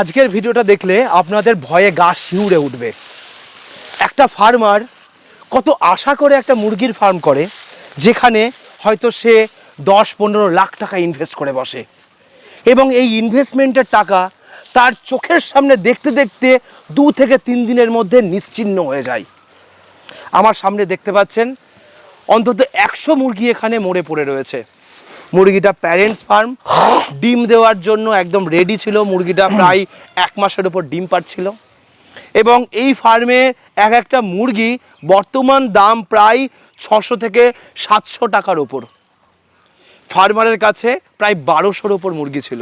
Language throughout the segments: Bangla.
আজকের ভিডিওটা দেখলে আপনাদের ভয়ে গা শিউরে উঠবে। একটা ফার্মার কত আশা করে একটা মুরগির ফার্ম করে, যেখানে হয়তো সে দশ পনেরো লাখ টাকা ইনভেস্ট করে বসে। এবং এই ইনভেস্টমেন্টের টাকা তার চোখের সামনে দেখতে দেখতে দু থেকে তিন দিনের মধ্যে নিশ্চিহ্ন হয়ে যায়। আমার সামনে দেখতে পাচ্ছেন, অন্তত একশো মুরগি এখানে মরে পড়ে রয়েছে। মুরগিটা প্যারেন্টস ফার্ম ডিম দেওয়ার জন্য একদম রেডি ছিল। মুরগিটা প্রায় এক মাসের উপর ডিম পাচ্ছিল এবং এই ফার্মে এক একটা মুরগি বর্তমান দাম প্রায় ছশো থেকে সাতশো টাকার ওপর ফার্মারের কাছে প্রায় বারোশোর ওপর মুরগি ছিল।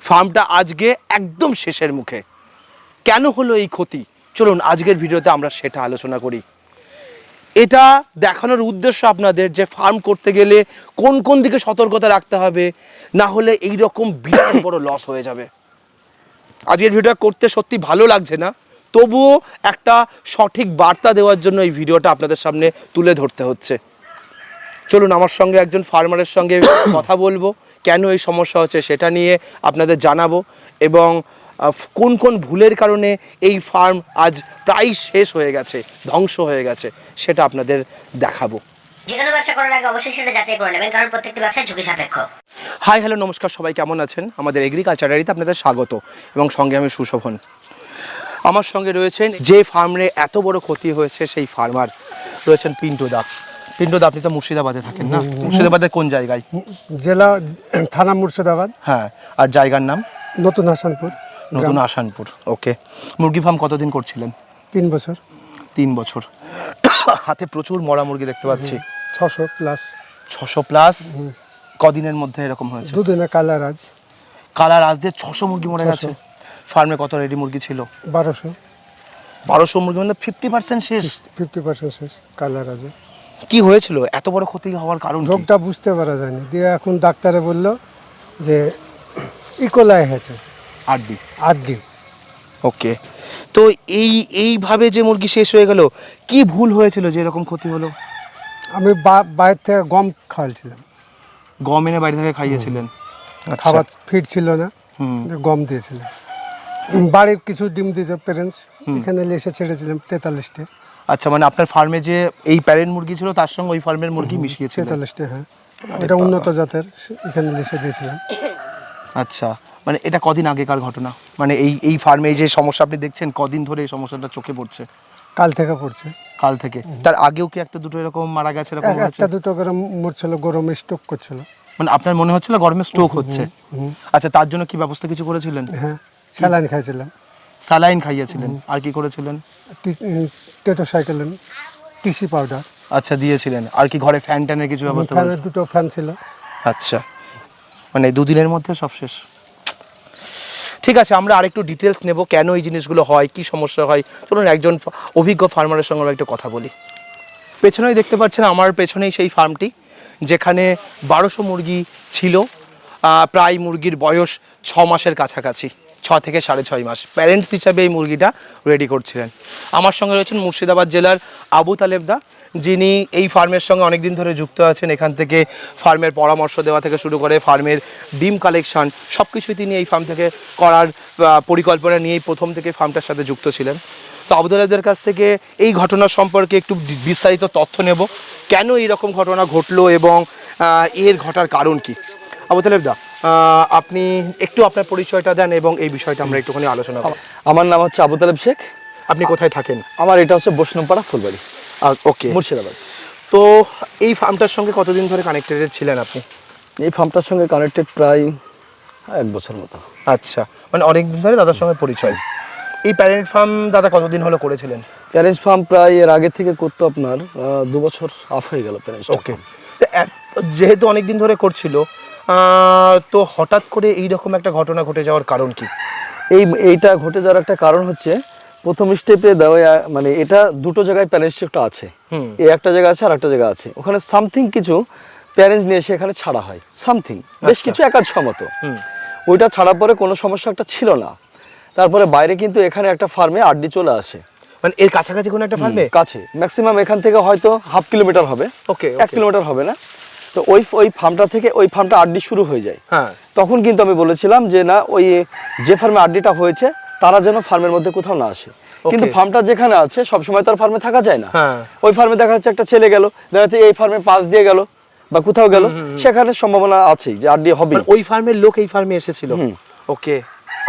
ফার্মটা আজকে একদম শেষের মুখে। কেন হলো এই ক্ষতি? চলুন আজকের ভিডিওতে আমরা সেটা আলোচনা করি। এটা দেখানোর উদ্দেশ্য আপনাদের যে ফার্ম করতে গেলে কোন কোন দিকে সতর্কতা রাখতে হবে, না হলে এই রকম বিরাট বড় লস হয়ে যাবে। আজকের ভিডিওটা করতে সত্যি ভালো লাগছে না, তবুও একটা সঠিক বার্তা দেওয়ার জন্য এই ভিডিওটা আপনাদের সামনে তুলে ধরতে হচ্ছে। চলুন, আমার সঙ্গে একজন ফার্মারের সঙ্গে কথা বলব, কেন এই সমস্যা হচ্ছে সেটা নিয়ে আপনাদের জানাব এবং কোন কোন ভুলের কারণে এই ফার্ম আজ প্রায় শেষ হয়ে গেছে ধ্বংস হয়ে গেছে সেটা আপনাদের দেখাবো। যে কোনো ব্যবসা করার আগে অবশ্যই সেটা যাচাই করে নেবেন কারণ প্রত্যেকটি ব্যবসা ঝুঁকি সাপেক্ষ। হাই হ্যালো নমস্কার সবাই কেমন আছেন? আমাদের এগ্রিকালচারারিতে আপনাদের স্বাগত এবং সঙ্গে আমি সুশোভন। আমার সঙ্গে রয়েছেন যে ফার্মে এত বড় ক্ষতি হয়েছে সেই ফার্মার রয়েছেন পিন্টু দা। পিন্টু দা আপনি তো মুর্শিদাবাদে থাকেন না? মুর্শিদাবাদের কোন জায়গায়? জেলা থানা মুর্শিদাবাদ। হ্যাঁ আর জায়গার নাম? নতুন হাসানপুর। নতুন আসানপুর ওকে। মুরগি ফার্ম কতদিন করছিলেন? তিন বছর। তিন বছর। হাতে প্রচুর মরা মুরগি দেখতে পাচ্ছি। ছশো প্লাস। ছশো প্লাস? কদিনের মধ্যে এরকম হয়েছে? দুদিনে কালার আজ। কালার আজ দিয়ে ছশো মুরগি মরে 600 গেছে ফার্মে কত রেডি মুরগি ছিল? বারোশো। বারোশো মুরগি মানে ফিফটি পার্সেন্ট শেষ। ফিফটি পার্সেন্ট শেষ কালার আজে। কি হয়েছিল? এত বড় ক্ষতি হওয়ার কারণ রোগটা বুঝতে পারা যায়নি। দিয়ে এখন ডাক্তারে বলল যে ইকোলাই হয়েছে। আটবি আট ডিম ওকে। তো এই এইভাবে যে মুরগি শেষ হয়ে গেল কি ভুল হয়েছিল যে এরকম ক্ষতি হলো? আমি বাইরে থেকে গম খাওয়াইছিলাম। গম এনে বাড়ি থেকে খাইয়েছিলেন? আচ্ছা। খাবার ফিট ছিল না গম দিয়েছিলাম। বাড়ির কিছু ডিম দিয়েছে প্যারেন্টস এখানে এসে ছেড়েছিলাম তেতাল্লিশটা। আচ্ছা মানে আপনার ফার্মে যে এই প্যারেন্ট মুরগি ছিল তার সঙ্গে ওই ফার্মের মুরগি মিশিয়েছিলেন? তেতাল্লিশটা হ্যাঁ। এটা উন্নত জাতের এখানে এসে দিয়েছিলাম। আচ্ছা। মানে এটা কদিন আগেকার ঘটনা? মানে এই এই ফার্মে যে সমস্যা আপনি দেখছেন কদিন ধরে এই সমস্যাটা চোখে পড়ছে? কাল থেকে পড়ছে। কাল থেকে? তার আগেও কি একটা দুটো এরকম মারা গেছে এরকম একটা দুটো করে মরছিল গরমে স্টোক করছিল। মানে আপনার মনে হচ্ছিল গরমে স্ট্রোক হচ্ছে? আচ্ছা তার জন্য কি ব্যবস্থা কিছু করেছিলেন? হ্যাঁ স্যালাইন খাইছিলাম। স্যালাইন খাইয়েছিলেন? আর কি করেছিলেন? Tetracycline TC powder. আচ্ছা দিয়েছিলেন। আর কি ঘরে ফ্যান ট্যানের কিছু ব্যবস্থা দুটো ফ্যান ছিল। আচ্ছা। মানে দুদিনের মধ্যে সব শেষ? ঠিক আছে, আমরা আরেকটু ডিটেলস নেব কেন এই জিনিসগুলো হয়, কি সমস্যা হয়। চলুন একজন অভিজ্ঞ ফার্মারের সঙ্গে আমরা একটু কথা বলি। পেছনেই দেখতে পাচ্ছেন আমার পেছনেই সেই ফার্মটি যেখানে বারোশো মুরগি ছিল প্রায় মুরগির বয়স ছ মাসের কাছাকাছি। ছ থেকে সাড়ে ছয় মাস। প্যারেন্টস হিসাবে এই মুরগিটা রেডি করছিলেন। আমার সঙ্গে রয়েছেন মুর্শিদাবাদ জেলার আবু তালেবদা যিনি এই ফার্মের সঙ্গে অনেক দিন ধরে যুক্ত আছেন। এখান থেকে ফার্মের পরামর্শ দেওয়া থেকে শুরু করে ফার্মের ডিম কালেকশন সব কিছুই তিনি এই ফার্ম থেকে করার পরিকল্পনা নিয়েই প্রথম থেকে ফার্মটার সাথে যুক্ত ছিলেন। তো আবুদুল্লাহদের কাছ থেকে এই ঘটনা সম্পর্কে একটু বিস্তারিত তথ্য নেব। কেন এই রকম ঘটনা ঘটলো এবং এর ঘটার কারণ কি? আবু তালেবদা আহ, আপনি একটু আপনার পরিচয়টা দেন এবং এই বিষয়টা আমরা একটুখানি আলোচনা করব আমার নাম হচ্ছে আবু তালেব শেখ। আপনি কোথায় থাকেন? আমার এটা হচ্ছে বৈষ্ণবপাড়া ফুলবাড়ি। ওকে। মুর্শিদাবাদ। তো এই ফার্মটার সঙ্গে কতদিন ধরে কানেক্টেড ছিলেন আপনি? এই ফার্মটার সঙ্গে কানেক্টেড প্রায় এক বছর মতো। আচ্ছা মানে অনেক দিন ধরে দাদার সঙ্গে পরিচয়। এই প্যারেন্ট ফার্ম দাদা কতদিন হলো করেছিলেন? প্যারেন্টস ফার্ম প্রায় এর আগে থেকে করতো আপনার দু বছর অফ হয়ে গেল প্যারেন্টস ওকে। যেহেতু অনেক দিন ধরে করছিল তো হঠাৎ করে এই রকম একটা ঘটনা ঘটে যাওয়ার কারণ কি? এই এইটা ঘটে যাওয়ার একটা কারণ হচ্ছে প্রথম স্টেপে দেওয়া মানে এটা দুটো জায়গায় প্যারেন্টস একটা আছে। এই একটা জায়গা আছে আর একটা জায়গা আছে। ওখানে সামথিং কিছু প্যারেন্টস নিয়ে এসে এখানে ছাড়া হয়। সামথিং বেশ আচ্ছা। কিছু একাধ মতো ওইটা ছাড়ার পরে কোনো সমস্যা একটা ছিল না। তারপরে বাইরে কিন্তু এখানে একটা ফার্মে আড্ডি চলে আসে। মানে এর কাছাকাছি কোনো একটা ফার্মে কাছে। ম্যাক্সিমাম এখান থেকে হয়তো হাফ কিলোমিটার হবে। ওকে এক কিলোমিটার হবে না। তো ওই ওই ফার্মটা থেকে ওই ফার্মটা আড্ডি শুরু হয়ে যায়। হ্যাঁ। তখন কিন্তু আমি বলেছিলাম যে না ওই যে ফার্মে আড্ডিটা হয়েছে তারা যেন ফার্মের মধ্যে কোথাও না আসে। কিন্তু ফার্মটা যেখানে আছে সবসময় তার ফার্মে থাকা যায় না। হ্যাঁ। ওই ফার্মে দেখা যাচ্ছে একটা ছেলে গেল দেখা যাচ্ছে এই ফার্মে পাস দিয়ে গেল বা কোথাও গেল সেখানে সম্ভাবনা আছেই যে আড্ডি হবে মানে ওই ফার্মের লোক এই ফার্মে এসেছিল। ওকে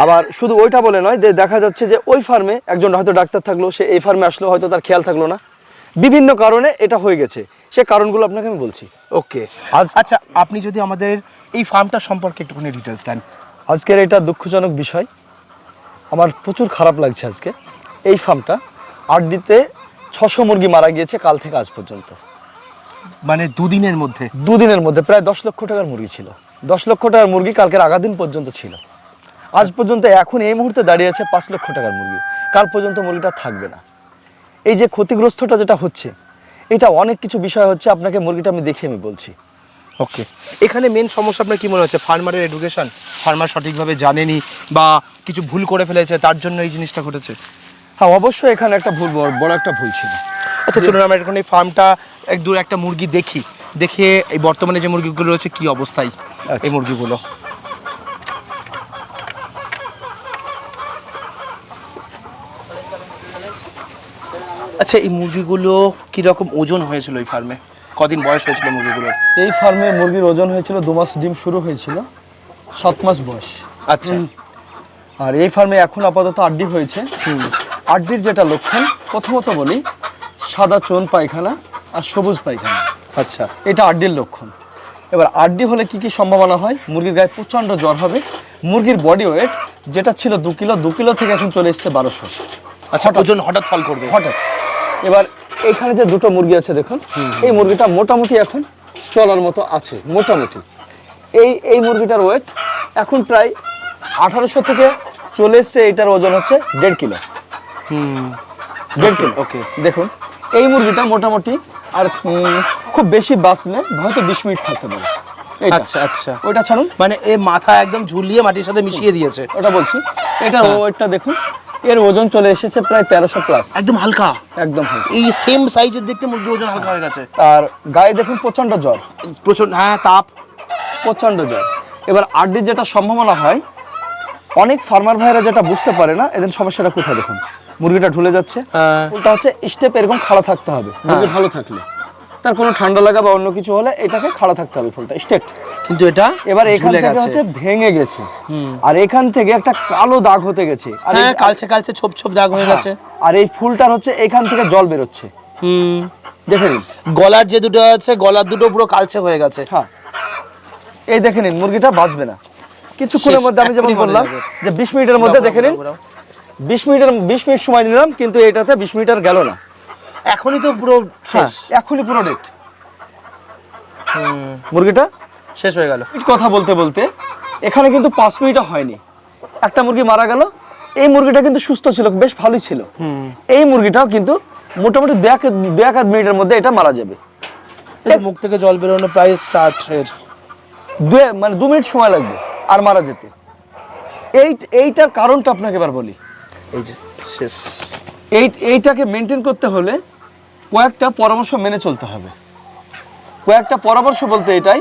আবার শুধু ওইটা বলে নয় যে দেখা যাচ্ছে যে ওই ফার্মে একজন হয়তো ডাক্তার থাকল সে এই ফার্মে আসলো হয়তো তার খেয়াল থাকল না। বিভিন্ন কারণে এটা হয়ে গেছে। সে কারণগুলো আপনাকে আমি বলছি। ওকে আচ্ছা আপনি যদি আমাদের এই ফার্মটা সম্পর্কে একটুখানি ডিটেলস দেন। আজকের এটা দুঃখজনক বিষয়। আমার প্রচুর খারাপ লাগছে আজকে। এই ফার্মটা আড্ডিতে ছশো মুরগি মারা গিয়েছে কাল থেকে আজ পর্যন্ত। মানে দুদিনের মধ্যে? দুদিনের মধ্যে প্রায় দশ লক্ষ টাকার মুরগি ছিল। দশ লক্ষ টাকার মুরগি কালকের আগা দিন পর্যন্ত ছিল। আজ পর্যন্ত এখন এই মুহূর্তে দাঁড়িয়ে আছে পাঁচ লক্ষ টাকার মুরগি। কাল পর্যন্ত মুরগিটা থাকবে না। এই যে ক্ষতিগ্রস্তটা যেটা হচ্ছে এটা অনেক কিছু বিষয় হচ্ছে আপনাকে মুরগিটা আমি দেখে আমি বলছি। ওকে এখানে মেন সমস্যা আপনার কি মনে হচ্ছে? ফার্মারের এডুকেশন ফার্মার সঠিকভাবে জানেনি বা কিছু ভুল করে ফেলেছে তার জন্য এই জিনিসটা ঘটেছে? হ্যাঁ অবশ্যই এখানে একটা ভুল বড় একটা ভুল ছিল। আচ্ছা চলুন আমরা এখন এই ফার্মটা এক দূর একটা মুরগি দেখি। দেখে এই বর্তমানে যে মুরগিগুলো রয়েছে কি অবস্থায় আচ্ছা। এই মুরগিগুলো? আচ্ছা এই মুরগিগুলো কীরকম ওজন হয়েছিল এই ফার্মে কদিন বয়স হয়েছিল মুরগিগুলোর এই ফার্মে মুরগির ওজন হয়েছিল দু মাস ডিম শুরু হয়েছিল সাত মাস বয়স। আচ্ছা। আর এই ফার্মে এখন আপাতত আড্ডি হয়েছে। আড্ডির যেটা লক্ষণ প্রথমত বলি সাদা চোন পায়খানা আর সবুজ পায়খানা। আচ্ছা। এটা আড্ডির লক্ষণ। এবার আড্ডি হলে কি কি সম্ভাবনা হয়? মুরগির গায়ে প্রচণ্ড জ্বর হবে। মুরগির বডি ওয়েট যেটা ছিল দু কিলো দু কিলো থেকে এখন চলে এসছে বারোশো। আচ্ছা ওজন হঠাৎ ফল করবে। হঠাৎ। এবার এখানে যে দুটো মুরগি আছে দেখুন এই মুরগিটা মোটামুটি এখন চলার মতো আছে মোটামুটি। এই এই মুরগিটার ওয়েট এখন প্রায় আঠারোশো থেকে চলে এসছে এইটার ওজন হচ্ছে দেড় কিলো। হুম দেড় কিলো। ওকে দেখুন এই মুরগিটা মোটামুটি আর খুব বেশি বাঁচলে হয়তো বিশ মিনিট থাকতে পারে। আচ্ছা আচ্ছা। ওইটা ছাড়ুন। মানে এই মাথা একদম ঝুলিয়ে মাটির সাথে মিশিয়ে দিয়েছে। ওটা বলছি। এটার ওয়েটটা দেখুন এর ওজন চলে এসেছে প্রায় তেরোশো প্লাস একদম হালকা। একদম এই সেম সাইজের দেখতে মুরগি ওজন হালকা হয়ে গেছে। আর গায়ে দেখুন প্রচণ্ড জ্বর। প্রচণ্ড হ্যাঁ তাপ। প্রচণ্ড জ্বর। এবার আড্ডির যেটা সম্ভাবনা হয় অনেক ফার্মার ভাইরা যেটা বুঝতে পারে না এদের সমস্যাটা কোথায় দেখুন? মুরগিটা ঢুলে যাচ্ছে। হ্যাঁ। ওটা হচ্ছে স্টেপ এরকম খাড়া থাকতে হবে। মুরগি ভালো থাকলে। তার কোনো ঠান্ডা লাগা বা অন্য কিছু হলে এটাকে খাড়া থাকতে হবে ফুলটা। স্টেট কিন্তু এটা এবার এখান থেকে হচ্ছে ভেঙে গেছে। আর এখান থেকে একটা কালো দাগ হতে গেছে। আর এই- হ্যাঁ কালচে কালচে ছোপ ছোপ দাগ হয়ে গেছে। হ্যাঁ, আর এই ফুলটার হচ্ছে এখান থেকে জল বেরোচ্ছে। হুম। দেখে নিন। গলার যে দুটো আছে গলার দুটো পুরো কালচে হয়ে গেছে। হ্যাঁ। এই দেখে নিন মুরগিটা বাঁচবে না। কিছুক্ষণের মধ্যে আমি যেমন বললাম যে বিশ মিনিটের মধ্যে দেখে নিন। বিশ মিনিটের বিশ মিনিট সময় নিলাম কিন্তু এটাতে বিশ মিনিট আর গেল না। এখনই তো পুরো হ্যাঁ, শেষ। এখনই পুরো ডেট মুরগিটা? শেষ হয়ে গেল। কথা বলতে বলতে এখানে কিন্তু পাঁচ মিনিটও হয়নি। একটা মুরগি মারা গেল এই মুরগিটা কিন্তু সুস্থ ছিল বেশ ভালোই ছিল। এই মুরগিটাও কিন্তু মোটামুটি দু এক দু এক আধ মিনিটের মধ্যে এটা মারা যাবে। মুখ থেকে জল বেরোনো প্রায় স্টার্ট এর। দু মানে দু মিনিট সময় লাগবে আর মারা যেতে। এই এইটার কারণটা আপনাকে এবার বলি। এই যে শেষ। এই এইটাকে মেনটেন করতে হলে কয়েকটা পরামর্শ মেনে চলতে হবে। কয়েকটা পরামর্শ বলতে এটাই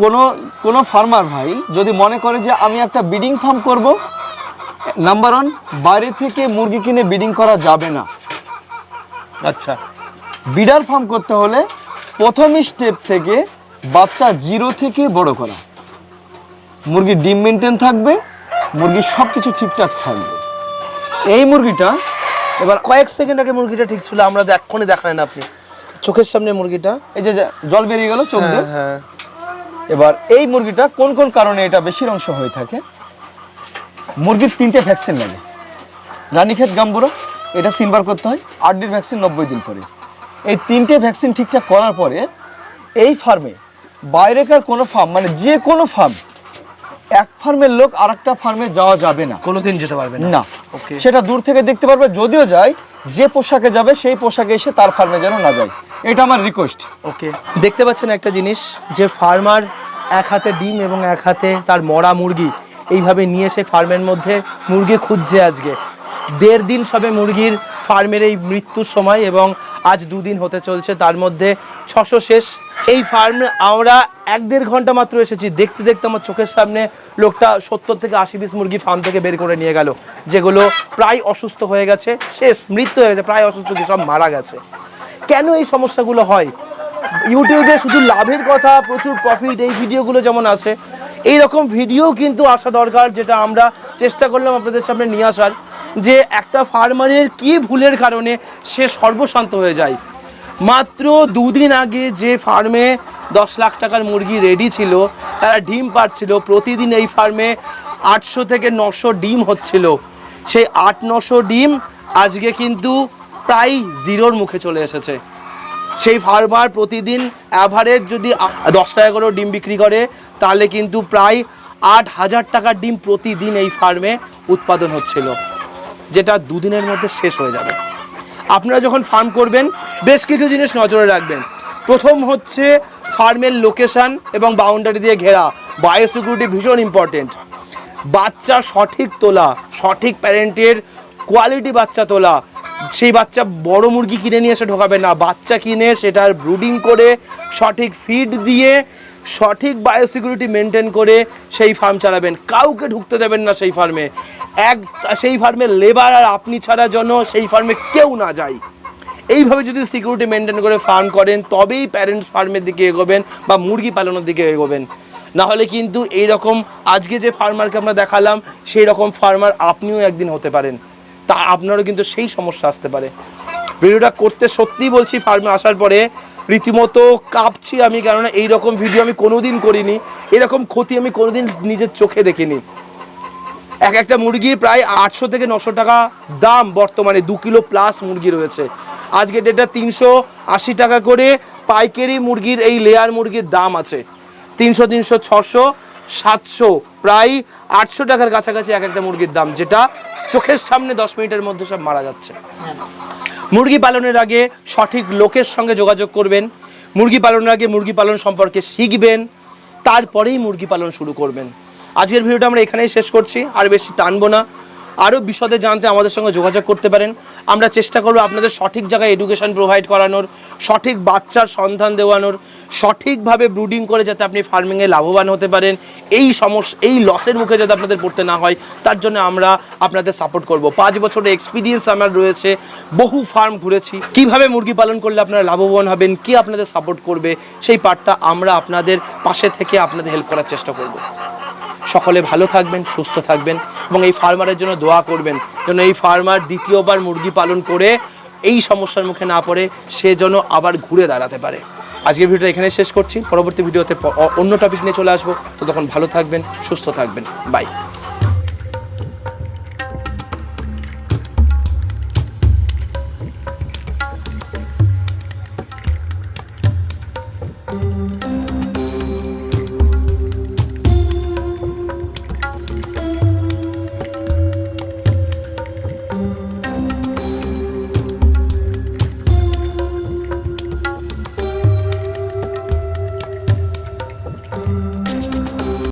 কোনো কোনো ফার্মার ভাই যদি মনে করে যে আমি একটা ব্রিডিং ফার্ম করব নাম্বার ওয়ান বাইরে থেকে মুরগি কিনে ব্রিডিং করা যাবে না। আচ্ছা। বিডার ফার্ম করতে হলে প্রথম স্টেপ থেকে বাচ্চা জিরো থেকে বড় করা। মুরগির ডিম মেনটেন থাকবে মুরগির সব কিছু ঠিকঠাক থাকবে। এই মুরগিটা এবার কয়েক সেকেন্ড আগে মুরগিটা ঠিক ছিল আমরা তো এক্ষুনি দেখালেন আপনি। চোখের সামনে মুরগিটা। এই যে জল বেরিয়ে গেল চোখ দিয়ে। হ্যাঁ হ্যাঁ। এবার এই মুরগিটা কোন কোন কারণে এটা বেশির অংশ হয়ে থাকে? মুরগির তিনটে ভ্যাকসিন লাগে। রানীক্ষেত গাম্বুরা এটা তিনবার করতে হয়। আরডির ভ্যাকসিন নব্বই দিন পরে। এই তিনটে ভ্যাকসিন ঠিকঠাক করার পরে এই ফার্মে বাইরেকার কোনো ফার্ম মানে যে কোনো ফার্ম এক ফার্মের লোক আর একটা ফার্মে যাওয়া যাবে না। কোনোদিন যেতে পারবে না। না। ওকে সেটা দূর থেকে দেখতে পারবে যদিও যায় যে পোশাকে যাবে সেই পোশাকে এসে তার ফার্মে যেন না যায়। এটা আমার রিকোয়েস্ট ওকে। দেখতে পাচ্ছেন একটা জিনিস, যে ফার্মার এক হাতে ডিম এবং এক হাতে তার মরা মুরগি, এইভাবে নিয়ে এসে ফার্মের মধ্যে মুরগি খুঁজছে আজকে। দেড় দিন সবে মুরগির ফার্মের এই মৃত্যুর সময় এবং আজ দুদিন হতে চলছে, তার মধ্যে ছশো শেষ। এই ফার্মে আমরা এক দেড় ঘণ্টা মাত্র এসেছি, দেখতে দেখতে আমার চোখের সামনে লোকটা সত্তর থেকে আশি পিস মুরগি ফার্ম থেকে বের করে নিয়ে গেল, যেগুলো প্রায় অসুস্থ হয়ে গেছে, শেষ, মৃত্যু হয়ে গেছে, প্রায় অসুস্থ সব মারা গেছে। কেন এই সমস্যাগুলো হয়? ইউটিউবে শুধু লাভের কথা, প্রচুর প্রফিট এই ভিডিওগুলো যেমন আসে এই রকম ভিডিও কিন্তু আসা দরকার, যেটা আমরা চেষ্টা করলাম আপনাদের সামনে নিয়ে আসার, যে একটা ফার্মারের কি ভুলের কারণে সে সর্বশান্ত হয়ে যায়। মাত্র দুদিন আগে যে ফার্মে দশ লাখ টাকার মুরগি রেডি ছিল, তারা ডিম পাচ্ছিল প্রতিদিন এই ফার্মে আটশো থেকে নশো ডিম হচ্ছিল। সেই আট নশো ডিম আজকে কিন্তু প্রায় জিরোর মুখে চলে এসেছে। সেই ফার্মার প্রতিদিন অ্যাভারেজ যদি দশ টাকা করে ডিম বিক্রি করে, তাহলে কিন্তু প্রায় আট হাজার টাকার ডিম প্রতিদিন এই ফার্মে উৎপাদন হচ্ছিল, যেটা দুদিনের মধ্যে শেষ হয়ে যাবে। আপনারা যখন ফার্ম করবেন, বেশ কিছু জিনিস নজরে রাখবেন। প্রথম হচ্ছে ফার্মের লোকেশন এবং বাউন্ডারি দিয়ে ঘেরা। বায়োসিকিউরিটি ভীষণ ইম্পর্টেন্ট বাচ্চা সঠিক তোলা, সঠিক প্যারেন্টের কোয়ালিটি বাচ্চা তোলা সেই বাচ্চা বড় মুরগি কিনে নিয়ে এসে ঢোকাবে না। বাচ্চা কিনে সেটার ব্রুডিং করে, সঠিক ফিড দিয়ে, সঠিক বায়োসিকিউরিটি মেনটেন করে সেই ফার্ম চালাবেন। কাউকে ঢুকতে দেবেন না সেই ফার্মে এক, সেই ফার্মে লেবার আর আপনি ছাড়া যেন সেই ফার্মে কেউ না যায়। এইভাবে যদি সিকিউরিটি মেনটেন করে ফার্ম করেন, তবেই প্যারেন্টস ফার্মের দিকে এগোবেন বা মুরগি পালনের দিকে এগোবেন। না হলে কিন্তু এই রকম আজকে যে ফার্মারকে আমরা দেখালাম সেই রকম ফার্মার আপনিও একদিন হতে পারেন। তা আপনারও কিন্তু সেই সমস্যা আসতে পারে। ভিডিওটা করতে সত্যিই বলছি, ফার্মে আসার পরে রীতিমতো কাঁপছি আমি, কেননা এই রকম ভিডিও আমি কোনোদিন করিনি। এরকম ক্ষতি আমি কোনোদিন নিজের চোখে দেখিনি। এক একটা মুরগির প্রায় আটশো থেকে নশো টাকা দাম বর্তমানে, দু কিলো প্লাস মুরগি রয়েছে। আজকে ডেটটা তিনশো আশি টাকা করে পাইকারি মুরগির, এই লেয়ার মুরগির দাম আছে। তিনশো তিনশো, ছশো, সাতশো, প্রায় আটশো টাকার কাছাকাছি এক একটা মুরগির দাম, যেটা চোখের সামনে দশ মিনিটের মধ্যে সব মারা যাচ্ছে। মুরগি পালনের আগে সঠিক লোকের সঙ্গে যোগাযোগ করবেন মুরগি পালনের আগে মুরগি পালন সম্পর্কে শিখবেন তারপরেই মুরগি পালন শুরু করবেন। আজকের ভিডিওটা আমরা এখানেই শেষ করছি আর বেশি টানবো না। আরও বিশদে জানতে আমাদের সঙ্গে যোগাযোগ করতে পারেন। আমরা চেষ্টা করব আপনাদের সঠিক জায়গায় এডুকেশন প্রোভাইড করানোর, সঠিক বাচ্চার সন্ধান দেওয়ানোর, সঠিকভাবে ব্রুডিং করে যাতে আপনি ফার্মিংয়ে লাভবান হতে পারেন। এই সমস্যা এই লসের মুখে যাতে আপনাদের পড়তে না হয়, তার জন্য আমরা আপনাদের সাপোর্ট করব। পাঁচ বছরের এক্সপিরিয়েন্স আমার রয়েছে, বহু ফার্ম ঘুরেছি। কীভাবে মুরগি পালন করলে আপনারা লাভবান হবেন, কি আপনাদের সাপোর্ট করবে, সেই পার্টটা আমরা আপনাদের পাশে থেকে আপনাদের হেল্প করার চেষ্টা করব। সকলে ভালো থাকবেন, সুস্থ থাকবেন এবং এই ফার্মারের জন্য দোয়া করবেন যেন এই ফার্মার দ্বিতীয়বার মুরগি পালন করে এই সমস্যার মুখে না পড়ে, সে যেন আবার ঘুরে দাঁড়াতে পারে। আজকের ভিডিওটা এখানে শেষ করছি। পরবর্তী ভিডিওতে অন্য টপিক নিয়ে চলে আসব। তো তখন ভালো থাকবেন, সুস্থ থাকবেন। বাই